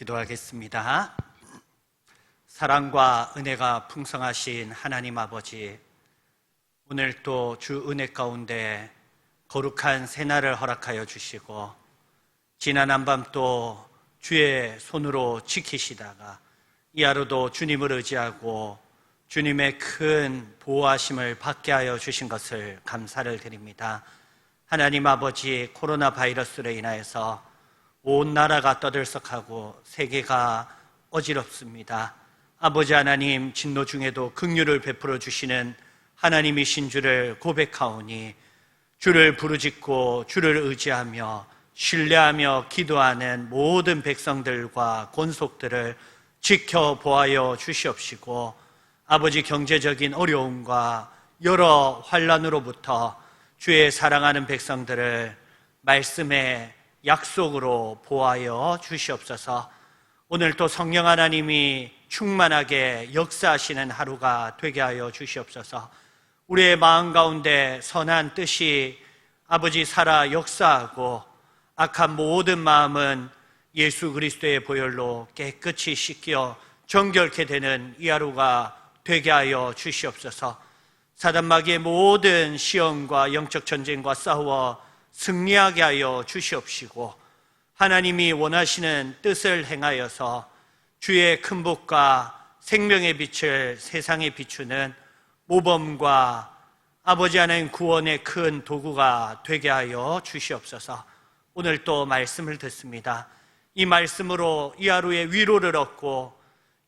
기도하겠습니다. 사랑과 은혜가 풍성하신 하나님 아버지, 오늘 또 주 은혜 가운데 거룩한 새날을 허락하여 주시고, 지난 한밤 또 주의 손으로 지키시다가, 이 하루도 주님을 의지하고 주님의 큰 보호하심을 받게 하여 주신 것을 감사를 드립니다. 하나님 아버지 코로나 바이러스로 인하여서 온 나라가 떠들썩하고 세계가 어지럽습니다. 아버지 하나님 진노 중에도 긍휼을 베풀어 주시는 하나님이신 주를 고백하오니 주를 부르짖고 주를 의지하며 신뢰하며 기도하는 모든 백성들과 권속들을 지켜보아여 주시옵시고 아버지 경제적인 어려움과 여러 환란으로부터 주의 사랑하는 백성들을 말씀의 약속으로 보아여 주시옵소서. 오늘 또 성령 하나님이 충만하게 역사하시는 하루가 되게 하여 주시옵소서. 우리의 마음 가운데 선한 뜻이 아버지 살아 역사하고 악한 모든 마음은 예수 그리스도의 보혈로 깨끗이 씻겨 정결케 되는 이 하루가 되게 하여 주시옵소서. 사단마귀의 모든 시험과 영적 전쟁과 싸워 승리하게 하여 주시옵시고 하나님이 원하시는 뜻을 행하여서 주의 큰 복과 생명의 빛을 세상에 비추는 모범과 아버지 하나님 구원의 큰 도구가 되게 하여 주시옵소서. 오늘 또 말씀을 듣습니다. 이 말씀으로 이 하루의 위로를 얻고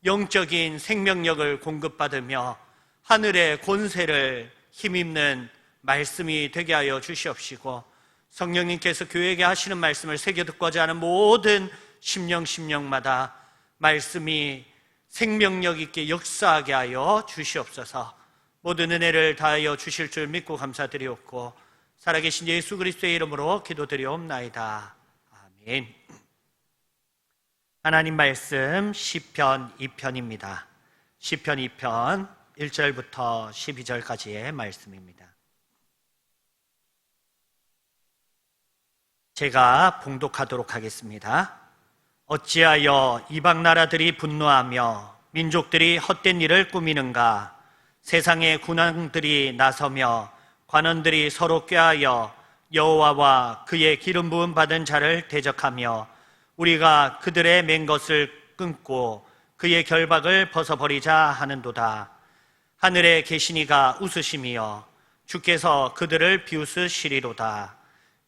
영적인 생명력을 공급받으며 하늘의 권세를 힘입는 말씀이 되게 하여 주시옵시고 성령님께서 교회에게 하시는 말씀을 새겨 듣고자 하는 모든 심령 심령마다 말씀이 생명력 있게 역사하게 하여 주시옵소서. 모든 은혜를 다하여 주실 줄 믿고 감사드리옵고 살아계신 예수 그리스도의 이름으로 기도드리옵나이다. 아멘. 하나님 말씀 시편 2편입니다. 시편 2편 1절부터 12절까지의 말씀입니다. 제가 봉독하도록 하겠습니다. 어찌하여 이방 나라들이 분노하며 민족들이 헛된 일을 꾸미는가? 세상의 군왕들이 나서며 관원들이 서로 꾀하여 여호와와 그의 기름 부음 받은 자를 대적하며 우리가 그들의 맹 것을 끊고 그의 결박을 벗어버리자 하는도다. 하늘에 계시니가 웃으시며 주께서 그들을 비웃으시리로다.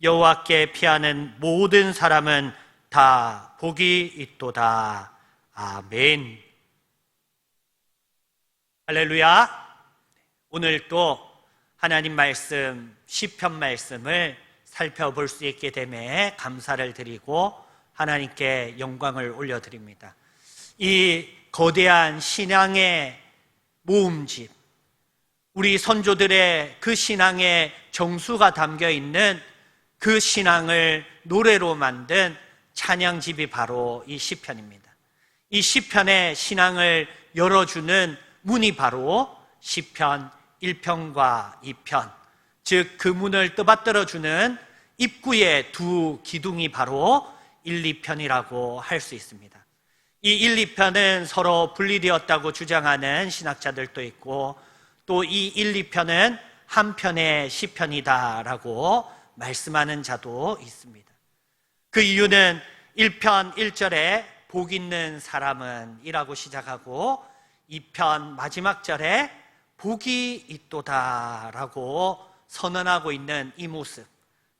여호와께 피하는 모든 사람은 다 복이 있도다. 아멘. 할렐루야. 오늘 또 하나님 말씀, 시편 말씀을 살펴볼 수 있게 됨에 감사를 드리고 하나님께 영광을 올려드립니다. 이 거대한 신앙의 모음집, 우리 선조들의 그 신앙의 정수가 담겨 있는 그 신앙을 노래로 만든 찬양집이 바로 이 시편입니다. 이 시편의 신앙을 열어주는 문이 바로 시편 1편과 2편, 즉 그 문을 떠받들어 주는 입구의 두 기둥이 바로 1, 2편이라고 할 수 있습니다. 이 1, 2편은 서로 분리되었다고 주장하는 신학자들도 있고 또 이 1, 2편은 한 편의 시편이다라고 말씀하는 자도 있습니다. 그 이유는 1편 1절에 복 있는 사람은 이라고 시작하고 2편 마지막 절에 복이 있도다 라고 선언하고 있는 이 모습.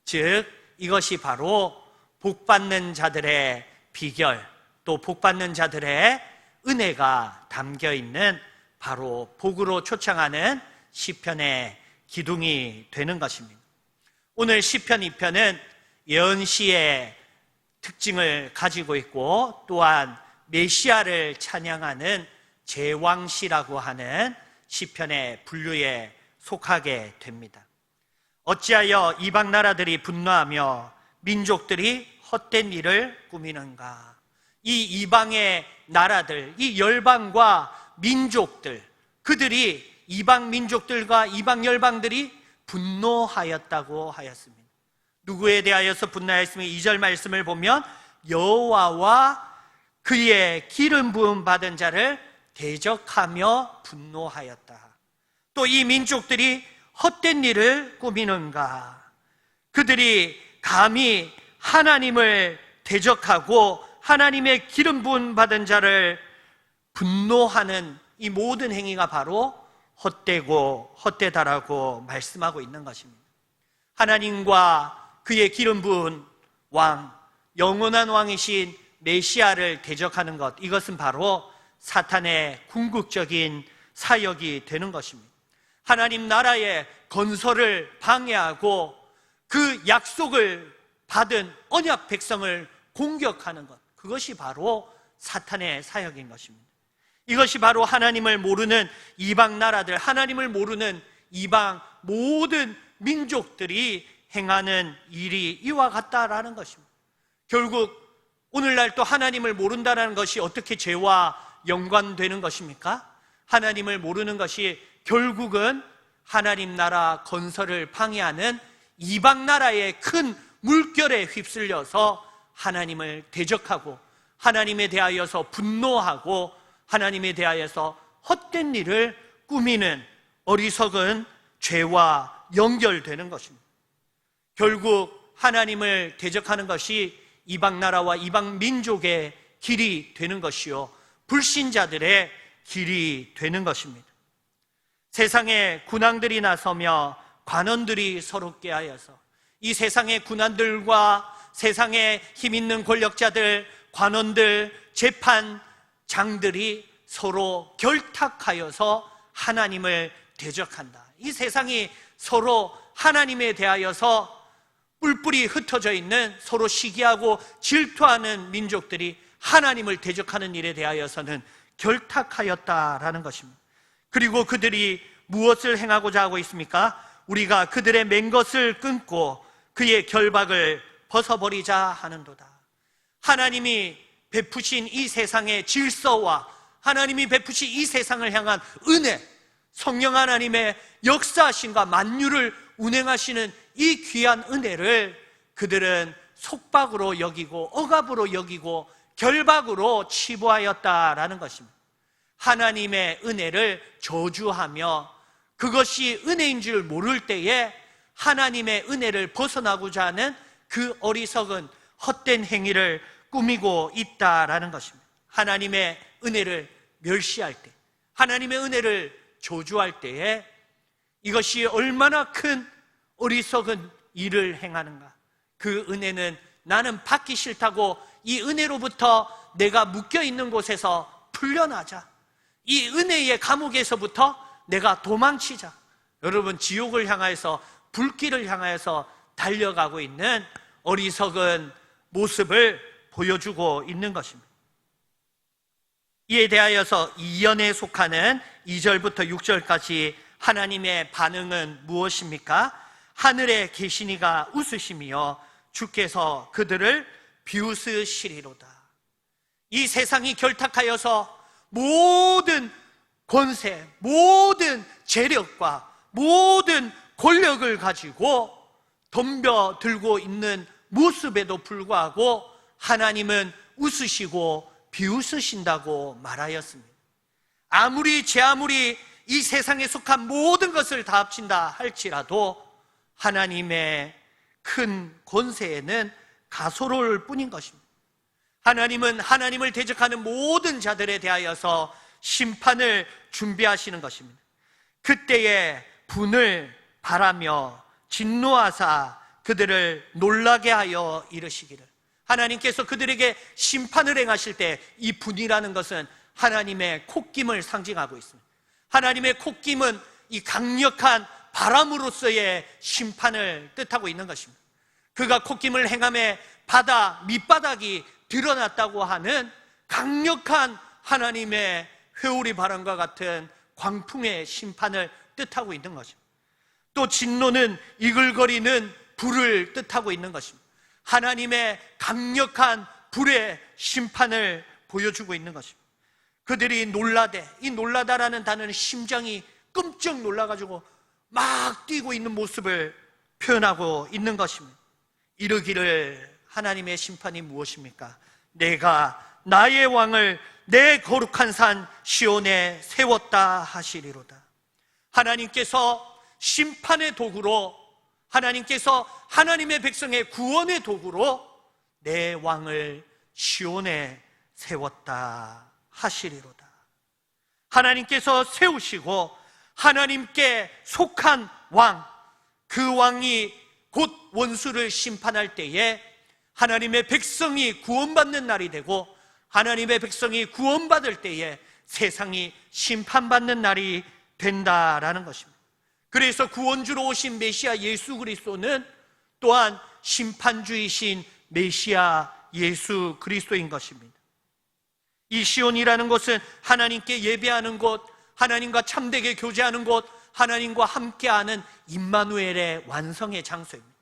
즉, 이것이 바로 복받는 자들의 비결, 또 복받는 자들의 은혜가 담겨 있는 바로 복으로 초청하는 시편의 기둥이 되는 것입니다. 오늘 시편 2편은 예언시의 특징을 가지고 있고 또한 메시아를 찬양하는 제왕시라고 하는 시편의 분류에 속하게 됩니다. 어찌하여 이방 나라들이 분노하며 민족들이 헛된 일을 꾸미는가? 이 이방의 나라들, 이 열방과 민족들, 그들이 이방 민족들과 이방 열방들이 분노하였다고 하였습니다. 누구에 대하여서 분노하였으면 2절 말씀을 보면 여호와와 그의 기름 부음 받은 자를 대적하며 분노하였다. 또 이 민족들이 헛된 일을 꾸미는가? 그들이 감히 하나님을 대적하고 하나님의 기름 부음 받은 자를 분노하는 이 모든 행위가 바로 헛되고 헛되다라고 말씀하고 있는 것입니다. 하나님과 그의 기름 부은 왕, 영원한 왕이신 메시아를 대적하는 것, 이것은 바로 사탄의 궁극적인 사역이 되는 것입니다. 하나님 나라의 건설을 방해하고 그 약속을 받은 언약 백성을 공격하는 것, 그것이 바로 사탄의 사역인 것입니다. 이것이 바로 하나님을 모르는 이방 나라들, 하나님을 모르는 이방 모든 민족들이 행하는 일이 이와 같다라는 것입니다. 결국 오늘날 또 하나님을 모른다는 것이 어떻게 죄와 연관되는 것입니까? 하나님을 모르는 것이 결국은 하나님 나라 건설을 방해하는 이방 나라의 큰 물결에 휩쓸려서 하나님을 대적하고 하나님에 대하여서 분노하고 하나님에 대하여서 헛된 일을 꾸미는 어리석은 죄와 연결되는 것입니다. 결국 하나님을 대적하는 것이 이방 나라와 이방 민족의 길이 되는 것이요. 불신자들의 길이 되는 것입니다. 세상에 군왕들이 나서며 관원들이 서럽게 하여서 이 세상의 군왕들과 세상에 힘 있는 권력자들, 관원들, 재판 장들이 서로 결탁하여서 하나님을 대적한다. 이 세상이 서로 하나님에 대하여서 뿔뿔이 흩어져 있는 서로 시기하고 질투하는 민족들이 하나님을 대적하는 일에 대하여서는 결탁하였다라는 것입니다. 그리고 그들이 무엇을 행하고자 하고 있습니까? 우리가 그들의 맨 것을 끊고 그의 결박을 벗어버리자 하는도다. 하나님이 베푸신 이 세상의 질서와 하나님이 베푸신 이 세상을 향한 은혜, 성령 하나님의 역사하심과 만유를 운행하시는 이 귀한 은혜를 그들은 속박으로 여기고 억압으로 여기고 결박으로 치부하였다라는 것입니다. 하나님의 은혜를 저주하며 그것이 은혜인 줄 모를 때에 하나님의 은혜를 벗어나고자 하는 그 어리석은 헛된 행위를 꾸미고 있다라는 것입니다. 하나님의 은혜를 멸시할 때, 하나님의 은혜를 조주할 때에 이것이 얼마나 큰 어리석은 일을 행하는가. 그 은혜는 나는 받기 싫다고 이 은혜로부터 내가 묶여 있는 곳에서 풀려나자. 이 은혜의 감옥에서부터 내가 도망치자. 여러분, 지옥을 향하여서 불길을 향하여서 달려가고 있는 어리석은 모습을 보여주고 있는 것입니다. 이에 대하여서 이연에 속하는 2절부터 6절까지 하나님의 반응은 무엇입니까? 하늘에 계시니가 웃으시며 주께서 그들을 비웃으시리로다. 이 세상이 결탁하여서 모든 권세, 모든 재력과 모든 권력을 가지고 덤벼 들고 있는 모습에도 불구하고 하나님은 웃으시고 비웃으신다고 말하였습니다. 아무리 제 아무리 이 세상에 속한 모든 것을 다 합친다 할지라도 하나님의 큰 권세에는 가소로울 뿐인 것입니다. 하나님은 하나님을 대적하는 모든 자들에 대하여서 심판을 준비하시는 것입니다. 그때에 분을 바라며 진노하사 그들을 놀라게 하여 이르시기를 하나님께서 그들에게 심판을 행하실 때 이 분이라는 것은 하나님의 콧김을 상징하고 있습니다. 하나님의 콧김은 이 강력한 바람으로서의 심판을 뜻하고 있는 것입니다. 그가 콧김을 행함에 바다 밑바닥이 드러났다고 하는 강력한 하나님의 회오리 바람과 같은 광풍의 심판을 뜻하고 있는 것입니다. 또 진노는 이글거리는 불을 뜻하고 있는 것입니다. 하나님의 강력한 불의 심판을 보여주고 있는 것입니다. 그들이 놀라되 이 놀라다라는 단어는 심장이 끔찍 놀라가지고 막 뛰고 있는 모습을 표현하고 있는 것입니다. 이르기를 하나님의 심판이 무엇입니까? 내가 나의 왕을 내 거룩한 산 시온에 세웠다 하시리로다. 하나님께서 심판의 도구로 하나님께서 하나님의 백성의 구원의 도구로 내 왕을 시온에 세웠다 하시리로다. 하나님께서 세우시고 하나님께 속한 왕, 그 왕이 곧 원수를 심판할 때에 하나님의 백성이 구원받는 날이 되고 하나님의 백성이 구원받을 때에 세상이 심판받는 날이 된다라는 것입니다. 그래서 구원주로 오신 메시아 예수 그리스도는 또한 심판주이신 메시아 예수 그리스도인 것입니다. 이 시온이라는 곳은 하나님께 예배하는 곳, 하나님과 참되게 교제하는 곳, 하나님과 함께하는 임마누엘의 완성의 장소입니다.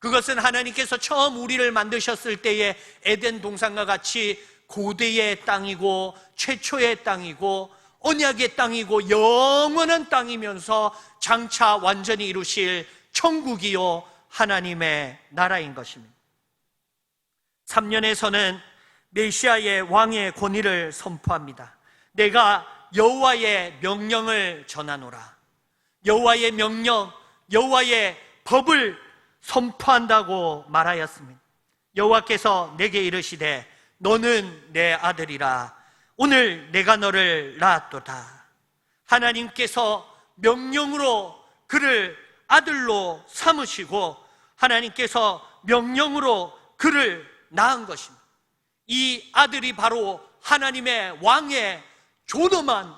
그것은 하나님께서 처음 우리를 만드셨을 때의 에덴 동산과 같이 고대의 땅이고 최초의 땅이고 언약의 땅이고 영원한 땅이면서 장차 완전히 이루실 천국이요 하나님의 나라인 것입니다. 3년에서는 메시아의 왕의 권위를 선포합니다. 내가 여호와의 명령을 전하노라. 여호와의 명령, 여호와의 법을 선포한다고 말하였습니다. 여호와께서 내게 이르시되 너는 내 아들이라 오늘 내가 너를 낳았도다. 하나님께서 명령으로 그를 아들로 삼으시고 하나님께서 명령으로 그를 낳은 것입니다. 이 아들이 바로 하나님의 왕의 존엄한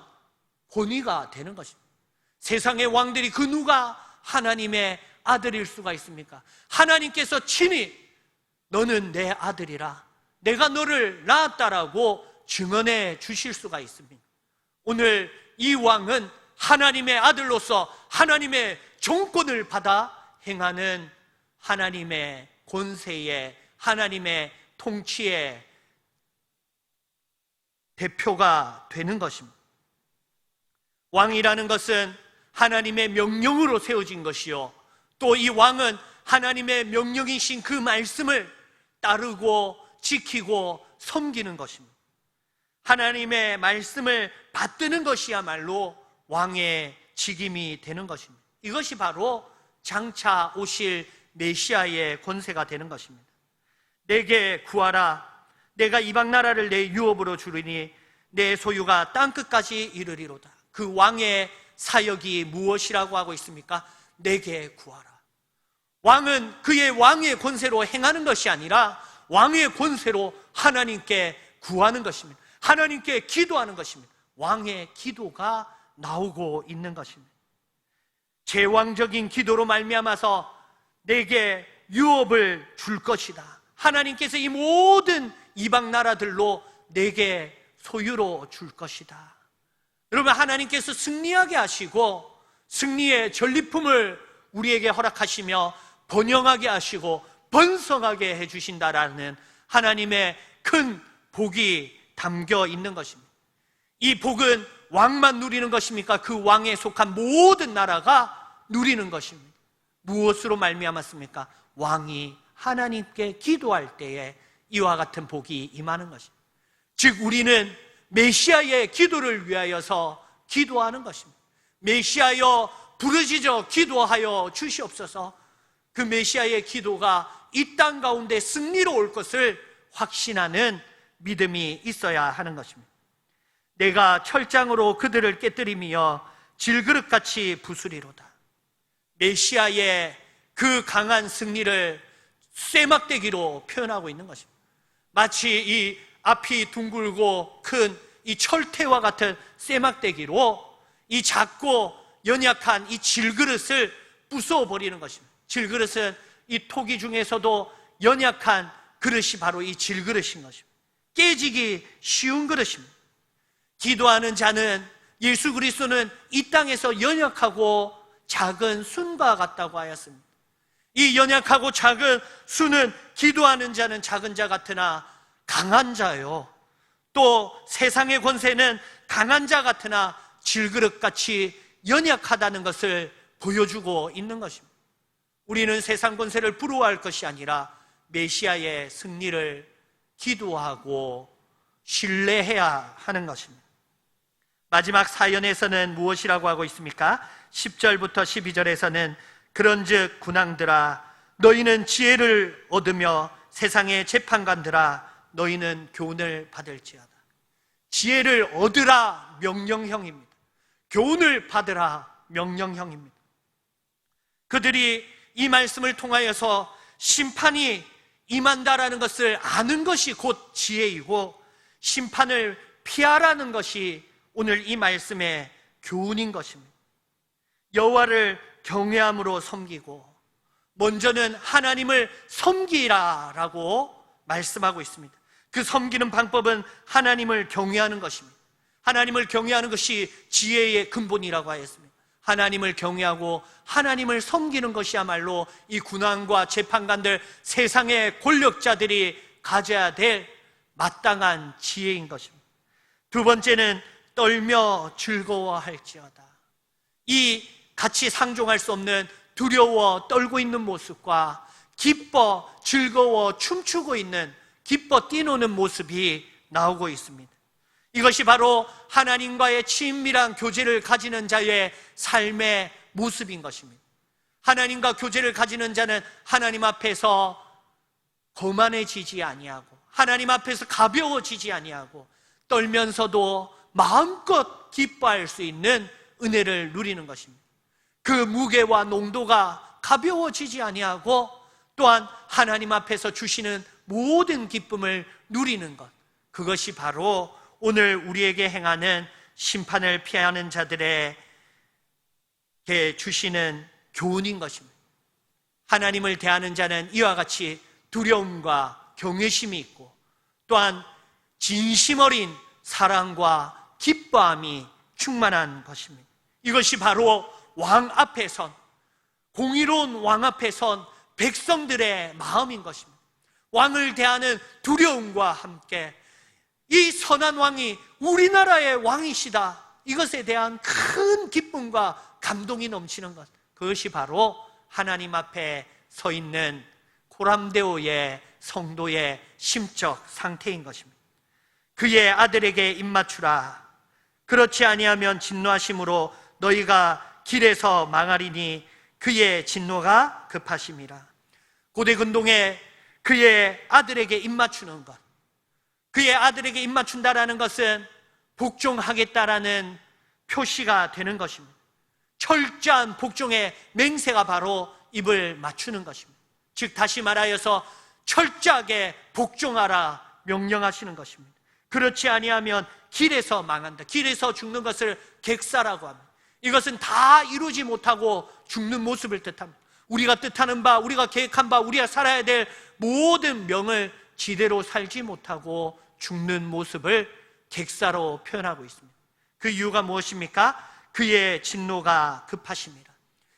권위가 되는 것입니다. 세상의 왕들이 그 누가 하나님의 아들일 수가 있습니까? 하나님께서 친히 너는 내 아들이라 내가 너를 낳았다라고 증언해 주실 수가 있습니다. 오늘 이 왕은 하나님의 아들로서 하나님의 정권을 받아 행하는 하나님의 권세의 하나님의 통치의 대표가 되는 것입니다. 왕이라는 것은 하나님의 명령으로 세워진 것이요. 또 이 왕은 하나님의 명령이신 그 말씀을 따르고 지키고 섬기는 것입니다. 하나님의 말씀을 받드는 것이야말로 왕의 직임이 되는 것입니다. 이것이 바로 장차 오실 메시아의 권세가 되는 것입니다. 내게 구하라. 내가 이방 나라를 내 유업으로 주리니 내 소유가 땅 끝까지 이르리로다. 그 왕의 사역이 무엇이라고 하고 있습니까? 내게 구하라. 왕은 그의 왕의 권세로 행하는 것이 아니라 왕의 권세로 하나님께 구하는 것입니다. 하나님께 기도하는 것입니다. 왕의 기도가 나오고 있는 것입니다. 제왕적인 기도로 말미암아서 내게 유업을 줄 것이다. 하나님께서 이 모든 이방 나라들로 내게 소유로 줄 것이다. 여러분 하나님께서 승리하게 하시고 승리의 전리품을 우리에게 허락하시며 번영하게 하시고 번성하게 해 주신다라는 하나님의 큰 복이 담겨 있는 것입니다. 이 복은 왕만 누리는 것입니까? 그 왕에 속한 모든 나라가 누리는 것입니다. 무엇으로 말미암았습니까? 왕이 하나님께 기도할 때에 이와 같은 복이 임하는 것입니다. 즉 우리는 메시아의 기도를 위하여서 기도하는 것입니다. 메시아여 부르짖어 기도하여 주시옵소서. 그 메시아의 기도가 이 땅 가운데 승리로 올 것을 확신하는 믿음이 있어야 하는 것입니다. 내가 철장으로 그들을 깨뜨리며 질그릇같이 부수리로다. 메시아의 그 강한 승리를 쇠막대기로 표현하고 있는 것입니다. 마치 이 앞이 둥글고 큰 이 철퇴와 같은 쇠막대기로 이 작고 연약한 이 질그릇을 부숴버리는 것입니다. 질그릇은 이 토기 중에서도 연약한 그릇이 바로 이 질그릇인 것입니다. 깨지기 쉬운 그릇입니다. 기도하는 자는 예수 그리스도는 이 땅에서 연약하고 작은 순과 같다고 하였습니다. 이 연약하고 작은 수는 기도하는 자는 작은 자 같으나 강한 자요. 또 세상의 권세는 강한 자 같으나 질그릇같이 연약하다는 것을 보여주고 있는 것입니다. 우리는 세상 권세를 부러워할 것이 아니라 메시아의 승리를 기도하고 신뢰해야 하는 것입니다. 마지막 사연에서는 무엇이라고 하고 있습니까? 10절부터 12절에서는 그런즉 군왕들아 너희는 지혜를 얻으며 세상의 재판관들아 너희는 교훈을 받을지어다. 지혜를 얻으라 명령형입니다. 교훈을 받으라 명령형입니다. 그들이 이 말씀을 통하여서 심판이 임한다라는 것을 아는 것이 곧 지혜이고 심판을 피하라는 것이 오늘 이 말씀의 교훈인 것입니다. 여호와를 경외함으로 섬기고 먼저는 하나님을 섬기라라고 말씀하고 있습니다. 그 섬기는 방법은 하나님을 경외하는 것입니다. 하나님을 경외하는 것이 지혜의 근본이라고 하였습니다. 하나님을 경외하고 하나님을 섬기는 것이야말로 이 군왕과 재판관들 세상의 권력자들이 가져야 될 마땅한 지혜인 것입니다. 두 번째는 떨며 즐거워할지어다. 이 같이 상종할 수 없는 두려워 떨고 있는 모습과 기뻐 즐거워 춤추고 있는 기뻐 뛰노는 모습이 나오고 있습니다. 이것이 바로 하나님과의 친밀한 교제를 가지는 자의 삶의 모습인 것입니다. 하나님과 교제를 가지는 자는 하나님 앞에서 거만해지지 아니하고 하나님 앞에서 가벼워지지 아니하고 떨면서도 마음껏 기뻐할 수 있는 은혜를 누리는 것입니다. 그 무게와 농도가 가벼워지지 아니하고 또한 하나님 앞에서 주시는 모든 기쁨을 누리는 것. 그것이 바로 오늘 우리에게 행하는 심판을 피하는 자들에게 주시는 교훈인 것입니다. 하나님을 대하는 자는 이와 같이 두려움과 경외심이 있고 또한 진심 어린 사랑과 기뻐함이 충만한 것입니다. 이것이 바로 왕 앞에 선 공의로운 왕 앞에 선 백성들의 마음인 것입니다. 왕을 대하는 두려움과 함께 이 선한 왕이 우리나라의 왕이시다. 이것에 대한 큰 기쁨과 감동이 넘치는 것. 그것이 바로 하나님 앞에 서 있는 고람데오의 성도의 심적 상태인 것입니다. 그의 아들에게 입맞추라. 그렇지 아니하면 진노하심으로 너희가 길에서 망하리니 그의 진노가 급하심이라. 고대 근동에 그의 아들에게 입맞추는 것. 그의 아들에게 입맞춘다라는 것은 복종하겠다라는 표시가 되는 것입니다. 철저한 복종의 맹세가 바로 입을 맞추는 것입니다. 즉, 다시 말하여서 철저하게 복종하라 명령하시는 것입니다. 그렇지 아니하면 길에서 망한다. 길에서 죽는 것을 객사라고 합니다. 이것은 다 이루지 못하고 죽는 모습을 뜻합니다. 우리가 뜻하는 바, 우리가 계획한 바, 우리가 살아야 될 모든 명을 지대로 살지 못하고 죽는 모습을 객사로 표현하고 있습니다. 그 이유가 무엇입니까? 그의 진노가 급하십니다.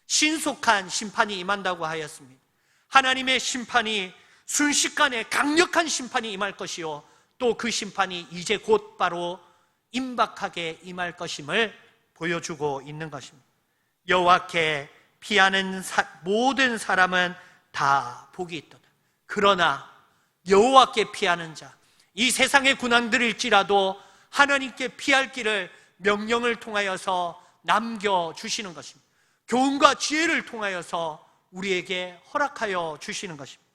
신속한 심판이 임한다고 하였습니다. 하나님의 심판이 순식간에 강력한 심판이 임할 것이요. 또 그 심판이 이제 곧 바로 임박하게 임할 것임을 보여주고 있는 것입니다. 여호와께 피하는 사, 모든 사람은 다 복이 있도다. 그러나 여호와께 피하는 자, 이 세상의 군왕들일지라도 하나님께 피할 길을 명령을 통하여서 남겨 주시는 것입니다. 교훈과 지혜를 통하여서 우리에게 허락하여 주시는 것입니다.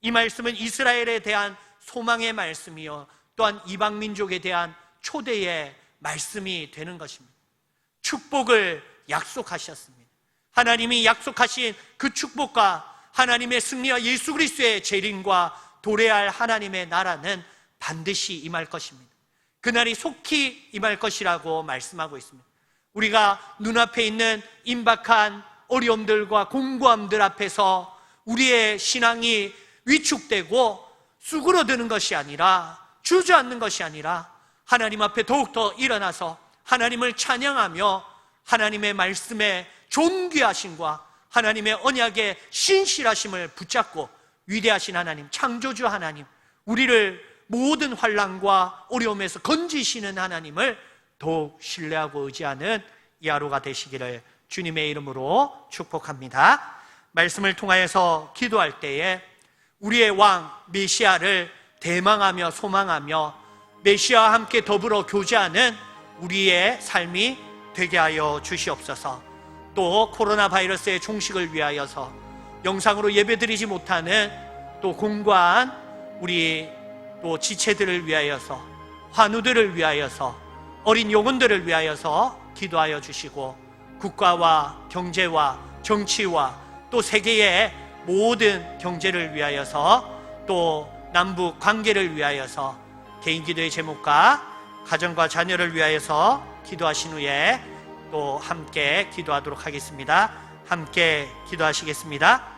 이 말씀은 이스라엘에 대한 소망의 말씀이요. 또한 이방 민족에 대한 초대의 말씀이 되는 것입니다. 축복을 약속하셨습니다. 하나님이 약속하신 그 축복과 하나님의 승리와 예수 그리스도의 재림과 도래할 하나님의 나라는 반드시 임할 것입니다. 그날이 속히 임할 것이라고 말씀하고 있습니다. 우리가 눈앞에 있는 임박한 어려움들과 공고함들 앞에서 우리의 신앙이 위축되고 수그러드는 것이 아니라 주저앉는 것이 아니라 하나님 앞에 더욱더 일어나서 하나님을 찬양하며 하나님의 말씀에 존귀하심과 하나님의 언약의 신실하심을 붙잡고 위대하신 하나님, 창조주 하나님, 우리를 모든 환란과 어려움에서 건지시는 하나님을 더욱 신뢰하고 의지하는 이 하루가 되시기를 주님의 이름으로 축복합니다. 말씀을 통하여서 기도할 때에 우리의 왕 메시아를 대망하며 소망하며 메시아와 함께 더불어 교제하는 우리의 삶이 되게 하여 주시옵소서. 또 코로나 바이러스의 종식을 위하여서 영상으로 예배드리지 못하는 또 공고한 우리 또 지체들을 위하여서 환우들을 위하여서 어린 영혼들을 위하여서 기도하여 주시고 국가와 경제와 정치와 또 세계의 모든 경제를 위하여서 또 남북 관계를 위하여서 개인 기도의 제목과 가정과 자녀를 위하여서 기도하신 후에 또 함께 기도하도록 하겠습니다. 함께 기도하시겠습니다.